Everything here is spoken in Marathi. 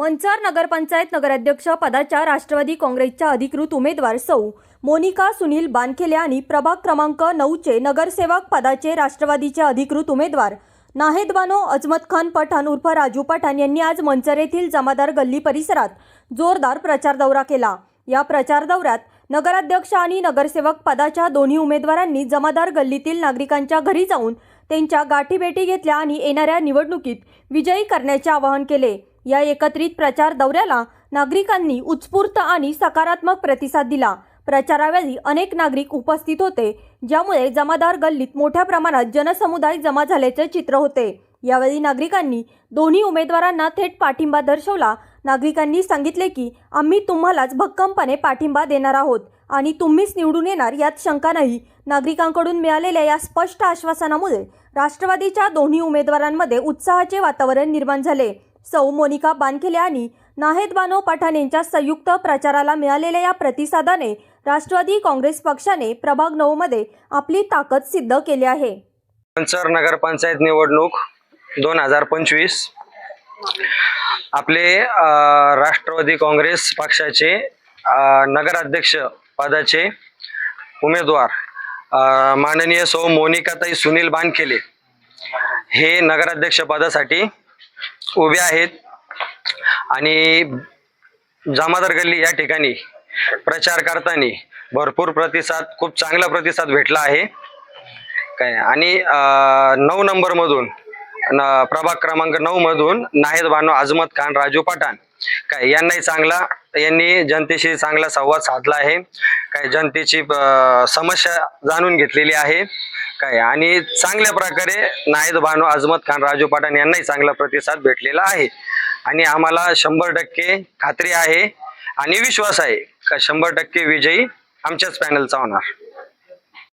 मंचार नगरपंचायत नगराध्यक्ष पदाच्या राष्ट्रवादी काँग्रेसच्या अधिकृत उमेदवार सौ. मोनिका सुनील बानखेले आणि प्रभाग क्रमांक नऊचे नगरसेवक पदाचे राष्ट्रवादीचे अधिकृत उमेदवार नाहेदवानो अजमत खान पठाण उर्फ राजू पठाण यांनी आज मंचर येथील जमादार गल्ली परिसरात जोरदार प्रचार दौरा केला. या प्रचार दौऱ्यात नगराध्यक्ष आणि नगरसेवक पदाच्या दोन्ही उमेदवारांनी जमादार गल्लीतील नागरिकांच्या घरी जाऊन त्यांच्या गाठीभेटी घेतल्या आणि येणाऱ्या निवडणुकीत विजयी करण्याचे आवाहन केले. या एकत्रित प्रचार दौऱ्याला नागरिकांनी उत्स्फूर्त आणि सकारात्मक प्रतिसाद दिला. प्रचारावेळी अनेक नागरिक उपस्थित होते ज्यामुळे जमादार गल्लीत मोठ्या प्रमाणात जनसमुदाय जमा झाल्याचे चित्र होते. यावेळी नागरिकांनी दोन्ही उमेदवारांना थेट पाठिंबा दर्शवला. नागरिकांनी सांगितले की आम्ही तुम्हालाच भक्कमपणे पाठिंबा देणार आहोत आणि तुम्हीच निवडून येणार यात शंका नाही. नागरिकांकडून मिळालेल्या या स्पष्ट आश्वासनामुळे राष्ट्रवादीच्या दोन्ही उमेदवारांमध्ये उत्साहाचे वातावरण निर्माण झाले. सौ मोनिका बानखेले आणि नाहेद बानो पठाण यांच्या संयुक्त प्रचाराला मिळालेल्या या प्रतिसादाने राष्ट्रवादी काँग्रेस पक्षाने प्रभाग नऊ मध्ये आपली ताकद सिद्ध केली आहे. पंचर नगरपंचायत निवडणूक दोन हजार पंचवीस. आपले राष्ट्रवादी काँग्रेस पक्षाचे नगराध्यक्ष पदाचे उमेदवार माननीय सौ मोनिकाताई सुनील बानखेले हे नगराध्यक्ष पदासाठी उभे आहेत. आणि जामादार गल्ली या ठिकाणी प्रचार करताना भरपूर प्रतिसाद खूप चांगला प्रतिसाद भेटला आहे. काय? आणि नऊ नंबरमधून न- प्रभाग क्रमांक नऊ मधून नाहेद भानू आजमत खान राजू पठाण काय यांनाही चांगला यांनी जनतेशी चांगला संवाद साधला आहे. काय जनतेची समस्या जाणून घेतलेली आहे. काय आणि चांगल्या प्रकारे नाहीद बानो अजमत खान राजू पाटण यांनाही चांगला प्रतिसाद भेटलेला आहे. आणि आम्हाला शंभर टक्के खात्री आहे आणि विश्वास आहे का शंभर टक्के विजयी आमच्याच पॅनलचा होणार.